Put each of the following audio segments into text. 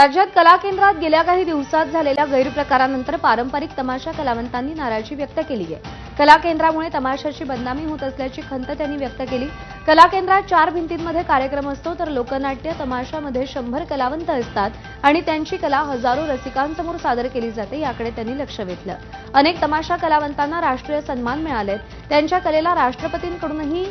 राज्यात कला केंद्रात गेल्या काही दिवसात झालेल्या गैरप्रकारानंतर पारंपरिक तमाशा कलावंतांनी नाराजी व्यक्त केली आहे. कला केंद्रामुळे तमाशाची बदनामी होत असल्याची खंत त्यांनी व्यक्त केली. कला केंद्रात चार भिंतींमध्ये कार्यक्रम असतो तर लोकनाट्य तमाशामध्ये शंभर कलावंत असतात आणि त्यांची कला हजारो रसिकांसमोर सादर केली जाते याकडे त्यांनी लक्ष वेधलं. अनेक तमाशा कलावंतांना राष्ट्रीय सन्मान मिळालेत. त्यांच्या कलेला राष्ट्रपतींकडूनही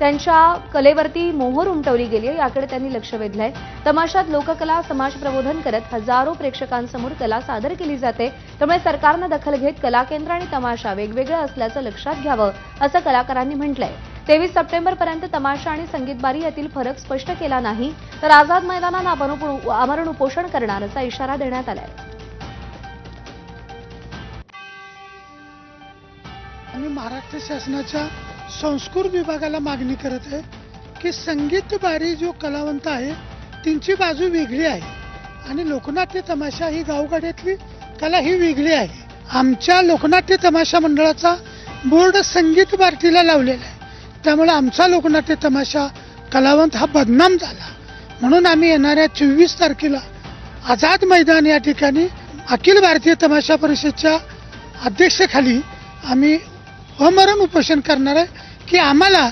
त्यांच्या कलेवरती मोहर उमटवली गेली आहे याकडे त्यांनी लक्ष वेधलंय. तमाशात लोककला समाज प्रबोधन करत हजारो प्रेक्षकांसमोर कला सादर केली जाते. त्यामुळे सरकारनं दखल घेत कला केंद्र आणि तमाशा वेगवेगळं असल्याचं लक्षात घ्यावं असं कलाकारांनी म्हटलंय. तेवीस सप्टेंबरपर्यंत तमाशा आणि संगीतबारी यातील फरक स्पष्ट केला नाही तर आझाद मैदानात आपण आमरण उपोषण करणार असा इशारा देण्यात आलाय. आम्ही महाराष्ट्र शासनाच्या संस्कृत विभागाला मागणी करत आहे की संगीतबारी जो कलावंत आहे त्यांची बाजू वेगळी आहे. आणि लोकनाट्य तमाशा ही गावगाड्यातली कला ही वेगळी आहे. आमच्या लोकनाट्य तमाशा मंडळाचा बोर्ड संगीत भारतीला लावलेला आहे. त्यामुळे आमचा लोकनाट्य तमाशा कलावंत हा बदनाम झाला. म्हणून आम्ही येणाऱ्या चोवीस तारखेला आझाद मैदान या ठिकाणी अखिल भारतीय तमाशा परिषदच्या अध्यक्षाखाली आम्ही अमरण उपोषण करणार आहे. की आम्हाला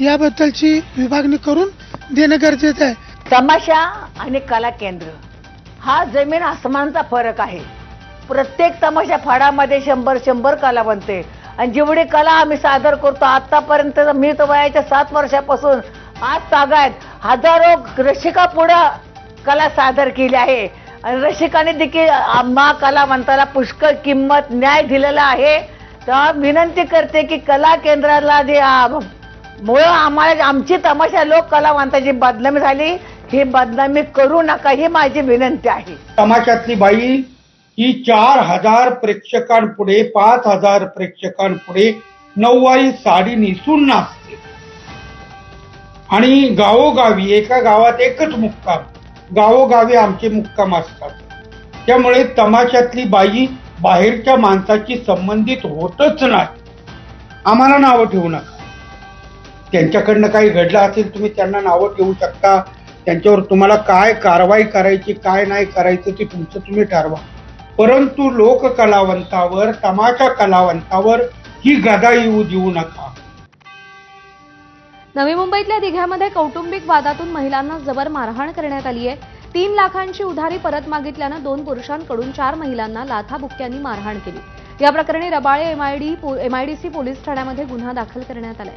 याबद्दलची विभागणी करून देणं गरजेचं आहे. तमाशा आणि कला केंद्र हा जमीन आसमानचा फरक आहे. प्रत्येक तमाशा फाडामध्ये शंभर शंभर कला बनते. आणि जेवढी कला आम्ही सादर करतो आतापर्यंत मी तर वयाच्या सात वर्षापासून आज तागायत हजारो रसिका पुढं कला सादर केली आहे. आणि रसिकाने देखील आम्हा कलावंताला पुष्कळ किंमत न्याय दिलेला आहे. तर विनंती करते की कला केंद्राला जे मुळं आम्हाला आमची तमाशा लोक कलावंताची बदनामी झाली ही बदनामी करू नका ही माझी विनंती आहे. तमाशातली बाई ही चार हजार प्रेक्षकांपुढे पाच हजार प्रेक्षकांपुढे नऊवारी साडी नेसून नाचते. आणि गावोगावी एका गावात एकच मुक्काम. गावोगावी आमचे मुक्काम असतात. त्यामुळे तमाशातली बाई बाहेरच्या माणसाची संबंधित होतच नाही. आम्हाला नावं ठेवू नका. त्यांच्याकडनं काही घडलं असेल तुम्ही त्यांना नावं ठेवू शकता. त्यांच्यावर तुम्हाला काय कारवाई करायची काय नाही करायचं ते तुमचं तुम्ही ठरवा. परंतु लोक कलावंतावर तमाशा कलावंतावर ही गदा येऊ देऊ नका. नवी मुंबईतल्या दिघ्यामध्ये कौटुंबिक वादातून महिलांना जबर मारहाण करण्यात आली आहे तीन लाखांची उधारी परत मागितल्यानं दोन पुरुषांकडून चार महिलांना लाथाबुक्क्यांनी मारहाण केली. या प्रकरणी रबाळे एमआयडी एमआयडीसी पोलीस ठाण्यामध्ये गुन्हा दाखल करण्यात आलाय.